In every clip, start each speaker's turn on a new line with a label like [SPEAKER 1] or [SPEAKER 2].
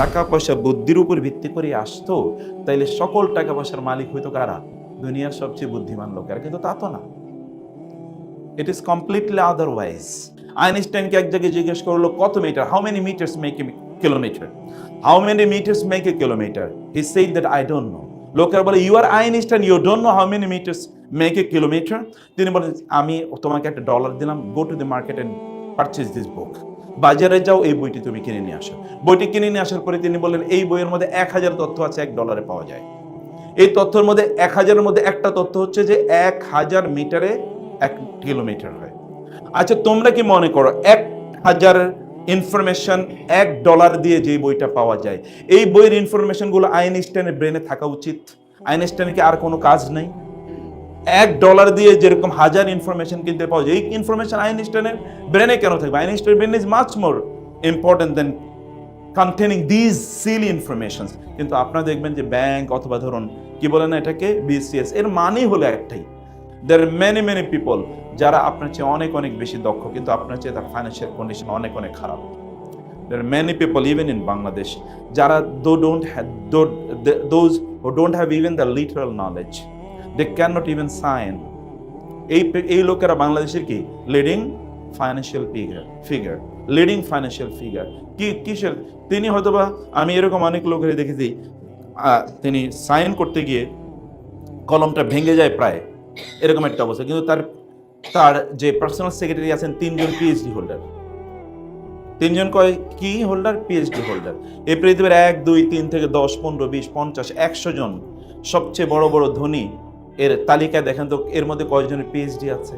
[SPEAKER 1] টাকা পয়সা বুদ্ধির উপর ভিত্তি করে আসতো, তাইলে সকল টাকা পয়সার মালিক হইতো কারা? দুনিয়ার সবচেয়ে বুদ্ধিমান লোকেরা কিন্তু তা তো না। ইট ইজ কমপ্লিটলি আদারওয়াইজ আইনস্টাইনকে এক জায়গায় জিজ্ঞেস করল, কত metre how many metres make a kilometre how many metres make a kilometre he said that I don't know লোকেরা বলে you are Einstein you don't know how many metres make a kilometre তিনি বলেন, আমি তোমাকে একটা dollar দিলাম go to the market and purchase this book বাজারে যাও, এই বইটি তুমি কিনে নিয়ে আসো। বইটি কিনে নিয়ে আসার পরে তিনি বললেন, এই বইয়ের মধ্যে এক হাজার তথ্য আছে, এক ডলারে পাওয়া যায়। এই তথ্যের মধ্যে এক হাজারের মধ্যে একটা তথ্য হচ্ছে যে, এক হাজার মিটারে এক কিলোমিটার হয়। আচ্ছা তোমরা কি মনে করো, এক হাজার ইনফরমেশন এক ডলার দিয়ে যে বইটা পাওয়া যায়, এই বইয়ের ইনফরমেশনগুলো আইনস্টাইনের ব্রেনে থাকা উচিত? আইনস্টাইনের কি আর কোনো কাজ নেই? এক ডলার দিয়ে যেরকম হাজার ইনফরমেশন কিনতে পাওয়া যায় এই ইনফরমেশন আইনস্টাইনের ব্রেনে কেন থাকবে? Einstein brain is much more important then containing these silly information কিন্তু আপনারা দেখবেন যে ব্যাংক অথবা ধরুন, কি বলে না এটাকে? বিসিএস এর মানেই হলো একটাই। There are many many people যারা আপনার চেয়ে অনেক অনেক বেশি দক্ষ, কিন্তু আপনার চেয়ে তার ফাইন্যান্সিয়াল কন্ডিশন অনেক অনেক খারাপ। There are many people even in Bangladesh যারা though don't have those who don't have even the literal knowledge they can not even sign এই এই লোকেরা বাংলাদেশের কি? Leading financial figure figure leading financial figure কি, কিসের? তিনি হয়তোবা, আমি এরকম অনেক লোকের দেখেছি তিনি সাইন করতে গিয়ে কলমটা ভেঙে যায় প্রায়। এরকম একটা অবস্থা। কিন্তু তার তার যে পার্সোনাল সেক্রেটারি আছেন, তিনজন পিএইচডি হোল্ডার তিনজন কয়, কি হোল্ডার পিএইচডি হোল্ডার এই পৃথিবীর এক, দুই, তিন থেকে দশ, পনেরো, বিশ, পঞ্চাশ, একশো জন সবচেয়ে বড় বড় ধনী এর তালিকায় দেখেন তো, এর মধ্যে কয়জনের পিএইচডি আছে।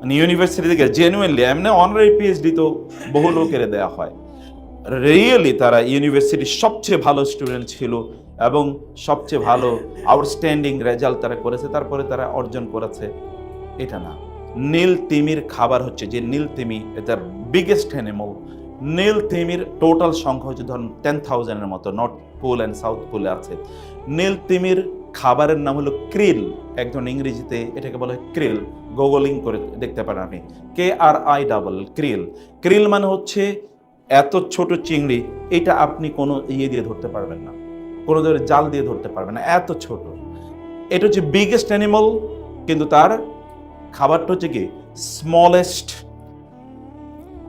[SPEAKER 1] মানে ইউনিভার্সিটি থেকে জেনুইনলি এমনি অনারারি পিএইচডি তো বহু লোকের দেওয়া হয়। রিয়েলি তারা ইউনিভার্সিটির সবচেয়ে ভালো স্টুডেন্ট ছিল এবং সবচেয়ে ভালো আউটস্ট্যান্ডিং রেজাল্ট তারা করেছে, তারপরে তারা অর্জন করেছে। এটা না, নীল তিমির খাবার হচ্ছে যে নীল তিমি, এটার বিগেস্ট অ্যানিমাল নীল তিমির টোটাল সংখ্যা হচ্ছে ধরুন টেন থাউজেন্ডের মতো নর্থ পুল অ্যান্ড সাউথ পুলে আছে। নীল তিমির খাবারের নাম হলো ক্রিল। একজন ইংরেজিতে এটাকে বলা হয় ক্রিল। গুগলিং করে দেখতে পারেন আপনি। K R I double krill. Krill মানে হচ্ছে এত ছোট চিংড়ি, এটা আপনি কোনো ইয়ে দিয়ে ধরতে পারবেন না। কোনো ধরনের জাল দিয়ে ধরতে পারবেন না। এত ছোট। এটা হচ্ছে বিগেস্ট অ্যানিমাল কিন্তু তার খাবারটা হচ্ছে কি? স্মলেস্ট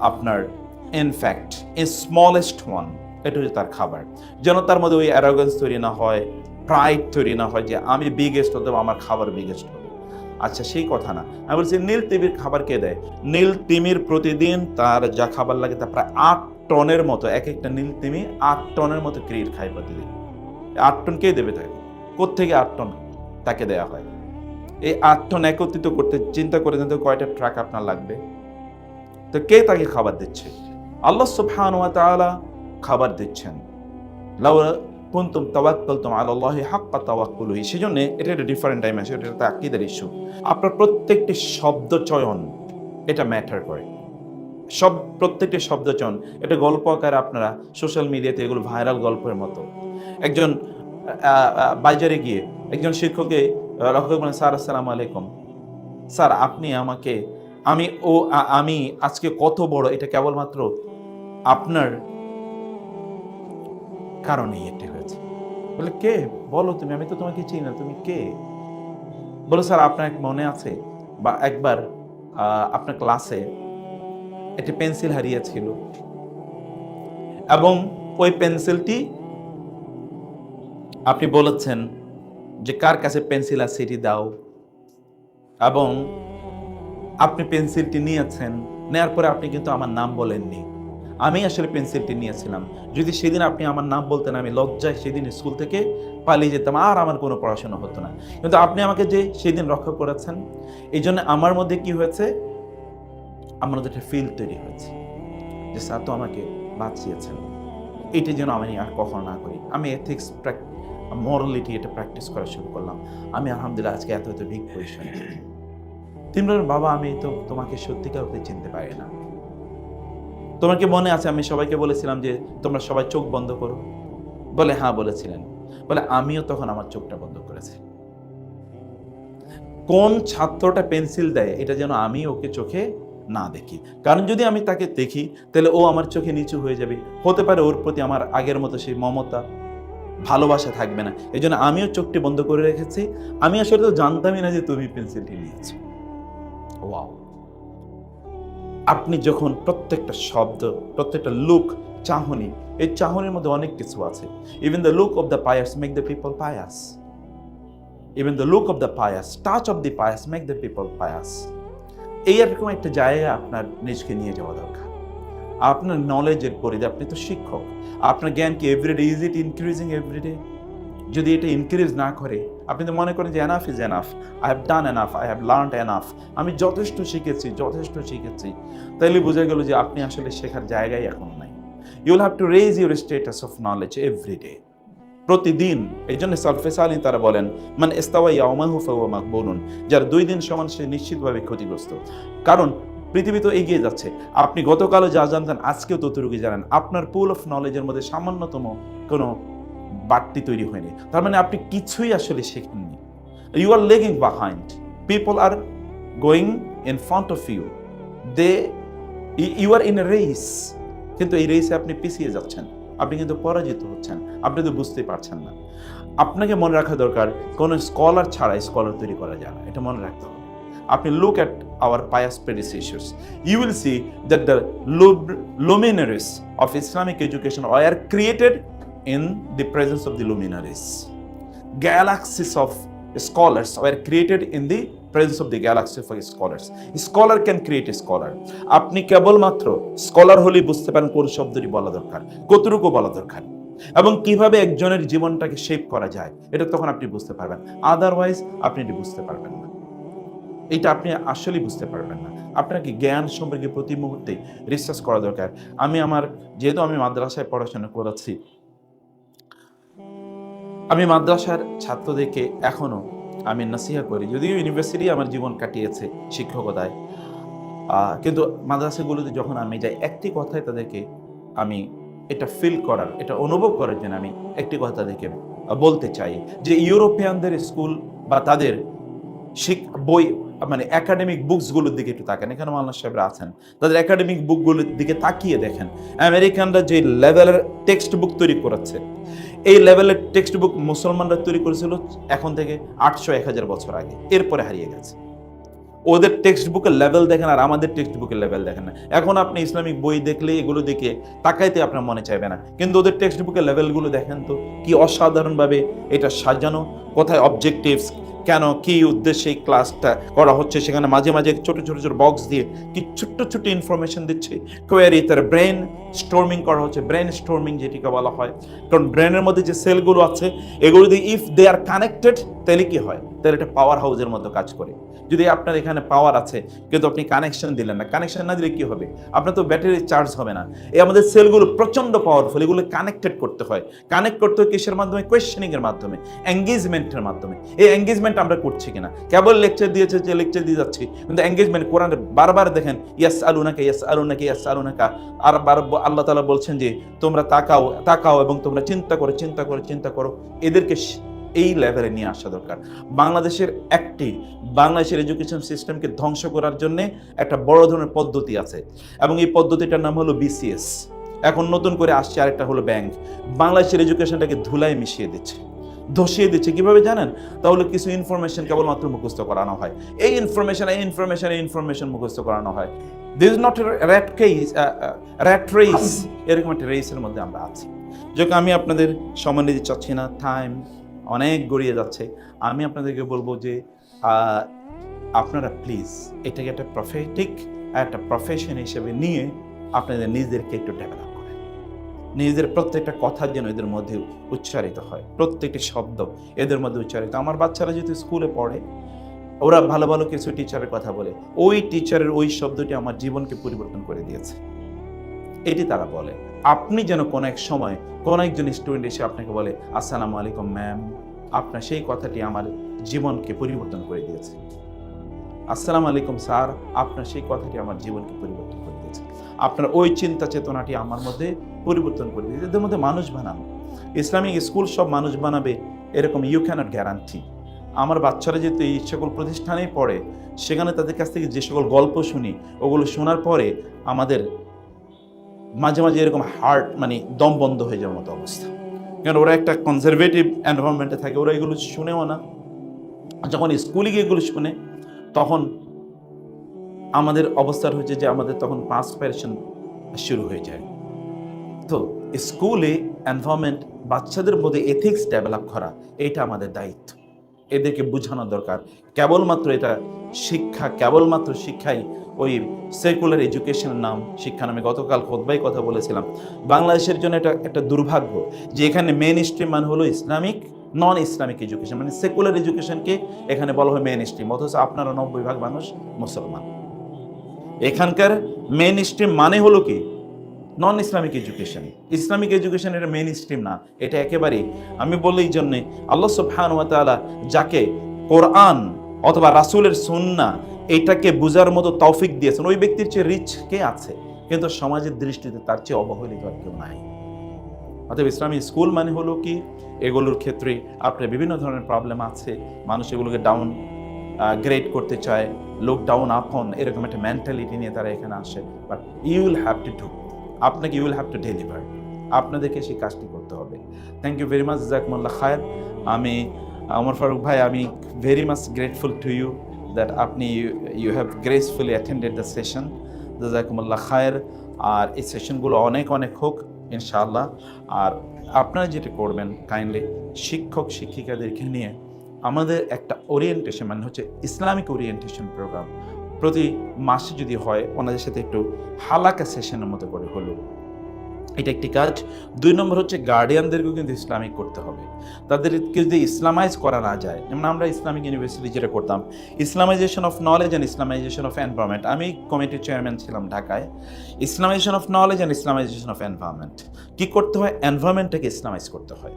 [SPEAKER 1] আপনার ইনফ্যাক্ট এ স্মলেস্ট ওয়ান এটা হচ্ছে তার খাবার। যেন তার মধ্যে ওই অ্যারোগেন্স তৈরি না হয় প্রাইড তৈরি না হয় যে আমি বিগেস্ট হতে আমার খাবার বিগেস্ট হবে। আচ্ছা সেই কথা না। আমি বলছি, নীল তিমির খাবার কে দেয়? নীল তিমির প্রতিদিন তার যা খাবার লাগে তা প্রায় আট টনের মতো এক একটা নীল তিমি আট টনের মতো ক্রিট খায় প্রতিদিন। আট টন কে দেবে তাকে? কোথেকে আট টন তাকে দেয়া হয়? এই আট টন একত্রিত করতে চিন্তা করে দেখতে কয়টা ট্রাক আপনার লাগবে। তো কে তাকে খাবার দিচ্ছে? আল্লাহ তাআলা খাবার দিচ্ছেন। লাউ কুনতুম তাওয়াক্কালতুম আলাল্লাহি হাক্কা তাওয়াক্কুলহি। সেজন্য এটা একটা ডিফারেন্ট আছে এটা একটা আকীদার ইস্যু আপনার প্রত্যেকটি শব্দ চয়ন এটা ম্যাটার করে। সব প্রত্যেকটি শব্দ চয়ন এটা গল্প আকারে আপনারা সোশ্যাল মিডিয়াতে এগুলো ভাইরাল গল্পের মতো। একজন বাজারে গিয়ে একজন শিক্ষককে আহ, লক্ষ্য করেন স্যার আসসালামু আলাইকুম। স্যার আপনি আমাকে আমি ও আমি আজকে কত বড়? এটা কেবলমাত্র আপনার কারণেই এটি বলে, কে? বলো তুমি, আমি তো তোমাকে চিনি না, তুমি কে? বলো, স্যার, আপনার এক মনে আছে, বা একবার আপনার ক্লাসে একটি পেন্সিল হারিয়েছিল এবং ওই পেন্সিলটি আপনি বলেছেন যে, কার কাছে পেন্সিল আছে সেটি দাও? এবং আপনি পেন্সিলটি নিয়েছেন, নেয়ার পরে আপনি কিন্তু আমার নাম বলেননি। আমি আসলে পেন্সিলটি নিয়েছিলাম। যদি সেদিন আপনি আমার নাম বলতেন, আমি লজ্জায় সেদিন স্কুল থেকে পালিয়ে যেতাম, আর আমার কোনো পড়াশোনা হতো না। কিন্তু আপনি আমাকে যে সেদিন রক্ষা করেছেন, এই জন্য আমার মধ্যে কি হয়েছে? আমার মধ্যে একটা ফিল তৈরি হয়েছে যে স্যার তো আমাকে বাঁচিয়েছেন। এটি যেন আমি আর কখনো না করি। আমি এথিক্স মরালিটি এটা প্র্যাকটিস করা শুরু করলাম। আমি আলহামদুলিল্লাহ আজকে এত এত বিগ পজিশনে বললেন বাবা, আমি তো তোমাকে সত্যিকার অর্থে চিনতে পারি না। তোমার কি মনে আছে আমি সবাইকে বলেছিলাম যে তোমরা সবাই চোখ বন্ধ করো? বলে হ্যাঁ বলেছিলেন। বলে, আমিও তখন আমার চোখটা বন্ধ করেছি। কোন ছাত্রটা পেন্সিল দেয়, এটা যেন আমি ওকে চোখে না দেখি। কারণ যদি আমি তাকে দেখি, তাহলে ও আমার চোখে নিচু হয়ে যাবে। হতে পারে ওর প্রতি আমার আগের মতো সেই মমতা, ভালোবাসা থাকবে না। এই জন্য আমিও চোখটি বন্ধ করে রেখেছি। আমি আসলে তো জানতামই না যে তুমি পেন্সিলটি নিয়েছো। ওয়াও। আপনি যখন প্রত্যেকটা শব্দ, প্রত্যেকটা লুক চাহনি, এই চাহনির মধ্যে অনেক কিছু আছে। Even the look of the pious make the people pious even the look of the pious touch of the pious make the people pious এই এরকম একটা জায়গায় আপনার নিজকে নিয়ে যাওয়া দরকার। আপনার নলেজের পরিধি, আপনি তো শিক্ষক। আপনার জ্ঞান কি everyday is it increasing everyday যদি এটা ইনক্রিজ না করে, আপনি তো মনে করেন যে enough is enough I have done enough I have learn enough আমি যথেষ্ট শিখেছি যথেষ্ট শিখেছি। তাইলে বোঝা গেল যে আপনি আসলে শেখার জায়গায় এখন নাই। You will have to raise your status of knowledge everyday প্রতিদিন এই জন্য সালফেস আলী তারা বলেন মানে ইস্তাওয়া ইয়ামাহু ফাওয়া মাকবুলুন। যার দুই দিন সমান সে নিশ্চিতভাবে ক্ষতিগ্রস্ত। কারণ, পৃথিবী তো এগিয়ে যাচ্ছে। আপনি গতকালও যা জানতেন, আজকেও ততটুকু জানেন। আপনার পুল অফ নলেজের মধ্যে সামান্যতম কোনো বাড়তি তৈরি হয়নি। তার মানে আপনি কিছুই আসলে শেখেননি। You are lagging behind people are going in front of you they you are in a race কিন্তু এই রেসে আপনি পিছিয়ে যাচ্ছেন। আপনি কিন্তু পরাজিত হচ্ছেন। আপনি তো বুঝতেই পারছেন না। আপনাকে মনে রাখা দরকার, কোনো স্কলার ছাড়া স্কলার তৈরি করা যায় না। এটা মনে রাখতে হবে। আপনি look at our pious predecessors. You will see that the luminaries of Islamic education are created in the presence of the luminaries. Galaxies of scholars were created in the presence of the galaxy of scholars. Scholar can create a scholar. আপনি কেবলমাত্র scholar হলেই বুঝতে পারেন কোন শব্দটি বলা দরকার, কতটুকু বলা দরকার, এবং কীভাবে একজনের জীবনটাকে শেপ করা যায়, এটা তখন আপনি বুঝতে পারবেন আদারওয়াইজ আপনি এটি বুঝতে পারবেন না এটা আপনি আসলেই বুঝতে পারবেন না আপনাকে জ্ঞান সম্পর্কে প্রতি মুহূর্তে রিসার্চ করা দরকার আমি আমার, যেহেতু আমি মাদ্রাসায় পড়াশোনা করাচ্ছি আমি মাদ্রাসার ছাত্রদেরকে এখনও আমি নাসিহা করি। যদিও ইউনিভার্সিটি আমার জীবন কাটিয়েছে শিক্ষকতায় কিন্তু মাদ্রাসাগুলোতে যখন আমি যাই, একটি কথাই তাদেরকে আমি এটা ফিল করার, এটা অনুভব করার জন্য আমি একটি কথা তাদেরকে বলতে চাই যে ইউরোপিয়ানদের স্কুল বা তাদের শিক, বই মানে একাডেমিক বুকসগুলোর দিকে একটু তাকান। এখানে মাল্লা সাহেবরা আছেন। তাদের একাডেমিক বুকগুলোর দিকে তাকিয়ে দেখেন। আমেরিকানরা যে লেভেলের টেক্সট বুক তৈরি করেছে এই লেভেলের টেক্সট বুক মুসলমানরা তৈরি করেছিল এখন থেকে আটশো এক হাজার বছর আগে। এরপরে হারিয়ে গেছে। ওদের টেক্সট বুকের লেভেল দেখেন আর আমাদের টেক্সট বুকের লেভেল দেখেন না। এখন আপনি ইসলামিক বই দেখলে এগুলো দেখে তাকাইতে আপনার মনে চাইবে না। কিন্তু ওদের টেক্সট বুকের লেভেলগুলো দেখেন তো, কি অসাধারণভাবে এটা সাজানো, কোথায় অবজেক্টিভস কেন, কি উদ্দেশ্যে এই ক্লাসটা করা হচ্ছে, সেখানে মাঝে মাঝে ছোট ছোট ছোট বক্স দিয়ে কি ছোট্ট ছোট্ট ইনফরমেশন দিচ্ছে। কোয়ারি তার ব্রেন স্টোর্মিং করা হচ্ছে ব্রেন স্টোর্মিং যেটিকে বলা হয়। কারণ ব্রেনের মধ্যে যে সেলগুলো আছে, এগুলো দিয়ে ইফ দে আর কানেক্টেড তাহলে কি হয়? তাহলে এটা পাওয়ার হাউসের মতো কাজ করে। যদি আপনার এখানে পাওয়ার আছে, কিন্তু আপনি কানেকশন দিলেন না কানেকশন না দিলে কি হবে? আপনার তো ব্যাটারি চার্জ হবে না। এই আমাদের সেলগুলো প্রচণ্ড পাওয়ারফুল এগুলো কানেক্টেড করতে হয়। কানেক্ট করতে হয় কিসের মাধ্যমে? কোয়েশ্চেনিংয়ের মাধ্যমে এঙ্গেজমেন্টের মাধ্যমে। এই এঙ্গেজমেন্ট আমরা করছি কিনা? কেবল লেকচার দিয়েছে যে লেকচার দিয়ে যাচ্ছি, কিন্তু এঙ্গেজমেন্ট কোরআন বারবার দেখেন ইয়াস আলুনাকে ইয়াস আলুনাকে ইয়াস আলুনাকা আর বার আল্লাহ তালা বলছেন যে, তোমরা তাকাও তাকাও এবং তোমরা চিন্তা করো চিন্তা করো চিন্তা করো। এদেরকে এই লেভেলে নিয়ে আসা দরকার। বাংলাদেশের একটি, বাংলাদেশের এডুকেশন সিস্টেমকে ধ্বংস করার জন্য একটা বড় ধরনের পদ্ধতি আছে। এবং এই পদ্ধতিটার নাম হলো বিসিএস এখন নতুন করে আসছে আরেকটা হলো ব্যাংক বাংলাদেশের এডুকেশনটাকে ধুলায় মিশিয়ে দিচ্ছে। ধসিয়ে দিচ্ছে। কীভাবে জানেন? তাহলে কিছু ইনফরমেশন কেবলমাত্র মুখস্থ করানো হয়। এই ইনফরমেশন এই ইনফরমেশন এই ইনফরমেশন মুখস্থ করানো হয়। This is not rat case rat race এরকম একটা রেসের মধ্যে আমরা আছি। যখন আমি আপনাদের সময় নিতে চাচ্ছি না। টাইম অনেক গড়িয়ে যাচ্ছে। আমি আপনাদেরকে বলব যে আপনারা প্লিজ এটাকে একটা প্রফেটিক একটা প্রফেশন হিসেবে নিয়ে আপনাদের নিজেদেরকে একটু ডেভেলপ নিজেদের প্রত্যেকটা কথা যেন এদের মধ্যে উচ্চারিত হয়। প্রত্যেকটি শব্দ এদের মধ্যে উচ্চারিত। আমার বাচ্চারা যেহেতু স্কুলে পড়ে, ওরা ভালো ভালো কিছু টিচারের কথা বলে। ওই টিচারের ওই শব্দটি আমার জীবনকে পরিবর্তন করে দিয়েছে। এটি তারা বলে। আপনি যেন কোনো এক সময় কোনো একজন স্টুডেন্ট এসে আপনাকে বলে, আসসালামু আলাইকুম ম্যাম আপনার সেই কথাটি আমার জীবনকে পরিবর্তন করে দিয়েছে। আসসালামু আলাইকুম স্যার আপনার সেই কথাটি আমার জীবনকে পরিবর্তন আপনার ওই চিন্তা চেতনাটি আমার মধ্যে পরিবর্তন করে দিয়েছে। এদের মধ্যে মানুষ বানানো। ইসলামিক স্কুল সব মানুষ বানাবে এরকম ইউ ক্যানট গ্যারান্টি আমার বাচ্চারা যেহেতু এই সকল প্রতিষ্ঠানেই পড়ে, সেখানে তাদের কাছ থেকে যে সকল গল্প শুনি, ওগুলো শোনার পরে আমাদের মাঝে মাঝে এরকম হার্ট মানে দম বন্ধ হয়ে যাওয়ার মতো অবস্থা। কারণ ওরা একটা কনজারভেটিভ এনভায়রনমেন্টে থাকে, ওরা এগুলো শুনেও না। যখন স্কুলে গিয়ে এগুলো শুনে, তখন আমাদের অবস্থার হচ্ছে যে আমাদের তখন পাসপারেশন শুরু হয়ে যায়। তো স্কুলে এনভায়রনমেন্ট বাচ্চাদের মধ্যে এথিক্স ডেভেলপ করা, এটা আমাদের দায়িত্ব। এদেরকে বোঝানো দরকার। কেবলমাত্র এটা শিক্ষা, কেবলমাত্র শিক্ষাই ওই সেকুলার এডুকেশনের নাম, শিক্ষা নামে গতকাল খোদবাই কথা বলেছিলাম। বাংলাদেশের জন্য এটা একটা দুর্ভাগ্য যে এখানে মেন স্ট্রিম মানে হলো ইসলামিক নন ইসলামিক এডুকেশন মানে সেকুলার এডুকেশনকে এখানে বলা হয় মেন স্ট্রিম অথচ আপনারা নব্বই ভাগ মানুষ মুসলমান। এখানকার মেন স্ট্রিম মানে হলো কি? Non Islamic education Islamic education এটা মেন স্ট্রিম না, এটা একেবারেই। আমি বলি এই জন্যে, আল্লাহ সুবহান তাআলা যাকে কোরআন অথবা রাসূলের সুন্নাহ এটাকে বোঝার মতো তৌফিক দিয়েছেন, ওই ব্যক্তির চেয়ে রিচ কে আছে? কিন্তু সমাজের দৃষ্টিতে তার চেয়ে অবহেলিত আর কেউ নাই। অতএব ইসলামী স্কুল মানে হলো কি? এগুলোর ক্ষেত্রে আপনার বিভিন্ন ধরনের প্রবলেম আছে, মানুষ এগুলোকে ডাউন গ্রেড করতে চায় লোক ডাউন আপন এরকম একটা মেন্টালিটি নিয়ে তারা এখানে আসে। But you will have to do আপনাকে you will have to deliver আপনাদেরকে সেই কাজটি করতে হবে। থ্যাংক ইউ ভেরি মাচ জাকমুল্লাহ খায়ের আমি আমর ফারুক ভাই, আমি very much grateful to you that আপনি you have gracefully attended the session জাজাকুমুল্লাহ খায়ের আর এই সেশনগুলো অনেক অনেক হোক, ইনশাআল্লাহ। আর আপনারা যেটা করবেন কাইন্ডলি শিক্ষক, শিক্ষিকাদেরকে নিয়ে আমাদের একটা ওরিয়েন্টেশন মানে হচ্ছে ইসলামিক ওরিয়েন্টেশন প্রোগ্রাম প্রতি মাসে যদি হয়, ওনাদের সাথে একটু হালাকা সেশনের মতো করে হলো। এটা একটি কাজ। দুই নম্বর হচ্ছে গার্ডিয়ানদেরকেও কিন্তু ইসলামিক করতে হবে। তাদেরকে যদি ইসলামাইজ করা না যায়, যেমন আমরা ইসলামিক ইউনিভার্সিটি যেটা করতাম, Islamization of knowledge and Islamization of environment আমি কমিটির চেয়ারম্যান ছিলাম ঢাকায়। Islamization of knowledge and Islamization of environment কী করতে হয়? এনভায়রনমেন্টটাকে ইসলামাইজ করতে হয়।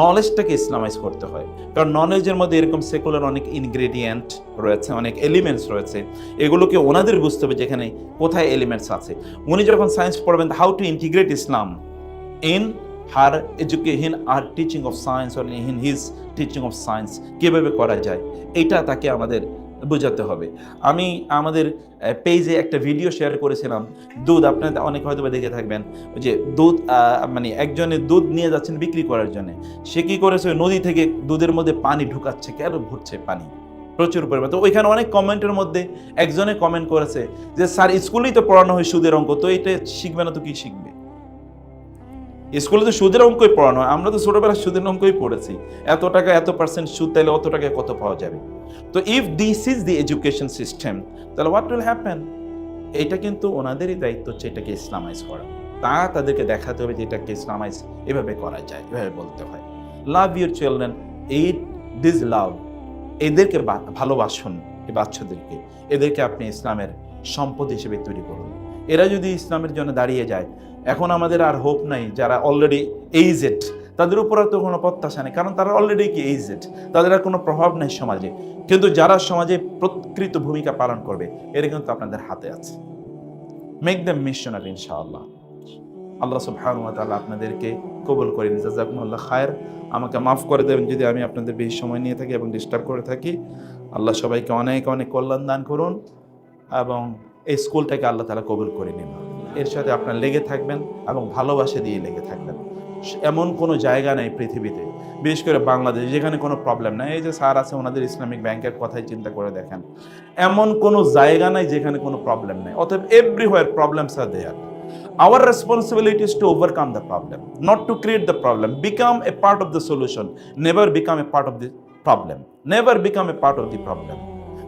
[SPEAKER 1] নলেজটাকে ইসলামাইজ করতে হয়। কারণ নলেজের মধ্যে এরকম সেকুলার অনেক ইনগ্রেডিয়েন্ট রয়েছে, অনেক এলিমেন্টস রয়েছে। এগুলোকে ওনাদের বুঝতে হবে যেখানে কোথায় এলিমেন্টস আছে। উনি যখন সায়েন্স পড়বেন how to integrate Islam in her education R teaching of science or in his teaching of science কীভাবে করা যায়, এটা তাকে আমাদের বোঝাতে হবে। আমি আমাদের পেজে একটা ভিডিও শেয়ার করেছিলাম। দুধ, আপনারা অনেক হয়তো দেখে থাকবেন যে দুধ মানে একজনে দুধ নিয়ে যাচ্ছেন বিক্রি করার জন্য। সে কি করেছে? নদী থেকে দুধের মধ্যে পানি ঢুকাচ্ছে। কেন ভরছে পানি? প্রচুর পরিমাণ। তো ওইখানে অনেক কমেন্টের মধ্যে একজনে কমেন্ট করেছে যে, স্যার স্কুলেই তো পড়ানো হয় সুদের অঙ্ক, তো এটা শিখবে না তো কি শিখবে? স্কুলে তো সুদের অঙ্কই পড়ানো আমরা তো ছোটবেলায় সুদের অঙ্কই পড়েছি। এত টাকা, এত পার্সেন্ট সুদ, তাহলে অত টাকায় কত পাওয়া যাবে? তো if this is the education system তাহলে হোয়াট উইল হ্যাপেন এটা কিন্তু ওনাদেরই দায়িত্ব হচ্ছে এটাকে ইসলামাইজ করা। তা তাদেরকে দেখাতে হবে যে এটাকে ইসলামাইজ এভাবে করা যায়, এভাবে বলতে হয়। Love your children eight this love এদেরকে ভালোবাসুন এই বাচ্চাদেরকে। এদেরকে আপনি ইসলামের সম্পদ হিসেবে তৈরি করুন। এরা যদি ইসলামের জন্য দাঁড়িয়ে যায় এখন আমাদের আর হোপ নাই যারা অলরেডি এইজেড তাদের উপর তো কোনো প্রত্যাশা নেই, কারণ তারা অলরেডি কি এইজেড তাদের আর কোনো প্রভাব নেই সমাজে। কিন্তু যারা সমাজে প্রকৃত ভূমিকা পালন করবে, এরা কিন্তু আপনাদের হাতে আছে। মেক দ্য মিশনার ইনশাআল্লাহ। আল্লাহ ওয়া তাআলা আপনাদেরকে কবুল করেন। জাযাকুমুল্লাহ খায়ের। আমাকে মাফ করে দেবেন যদি আমি আপনাদের বেশি সময় নিয়ে থাকি এবং ডিস্টার্ব করে থাকি। আল্লাহ সবাইকে অনেক অনেক কল্যাণ দান করুন এবং এই স্কুলটাকে আল্লাহ তালা কবুল করে নিন। এর সাথে আপনার লেগে থাকবেন এবং ভালোবাসা দিয়ে লেগে থাকবেন। এমন কোনো জায়গা নেই পৃথিবীতে, বিশেষ করে বাংলাদেশ, যেখানে কোনো প্রবলেম নাই। এই যে স্যার আছে, ওনাদের ইসলামিক ব্যাংকের কথাই চিন্তা করে দেখেন। এমন কোনো জায়গা নাই যেখানে কোনো প্রবলেম নেই। অতএব everywhere problems are there our responsibility is to overcome the problem, not to create the problem. Become a part of the solution. Never become a part of the problem. Never become a part of the problem.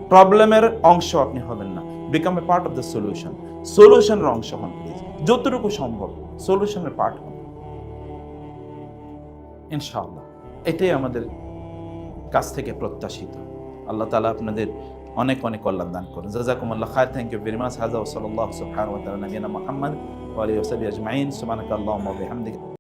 [SPEAKER 1] প্রবলেমের অংশ আপনি হবেন না। Become a part of the solution সলিউশনের অংশ হন please যতটুকু সম্ভব সলিউশনের part হন। ইনশাআল্লাহ, এটাই আমাদের কাছ থেকে প্রত্যাশিত। আল্লাহ তালা আপনাদের অনেক অনেক কল্যাণ দান করুন। জাজাকুম আল্লাহ খায় থ্যাংক ইউ ভেরি মাচ হাজা ওসলাল্লাহ সুবহানাহু ওয়া তাআলা নবিয়ানা মুহাম্মদ ওয়া আলিহি ওয়া সাহবিহি আজমাইন। সুবহানাকাল্লাহুম্মা ওয়া বিহামদিকা।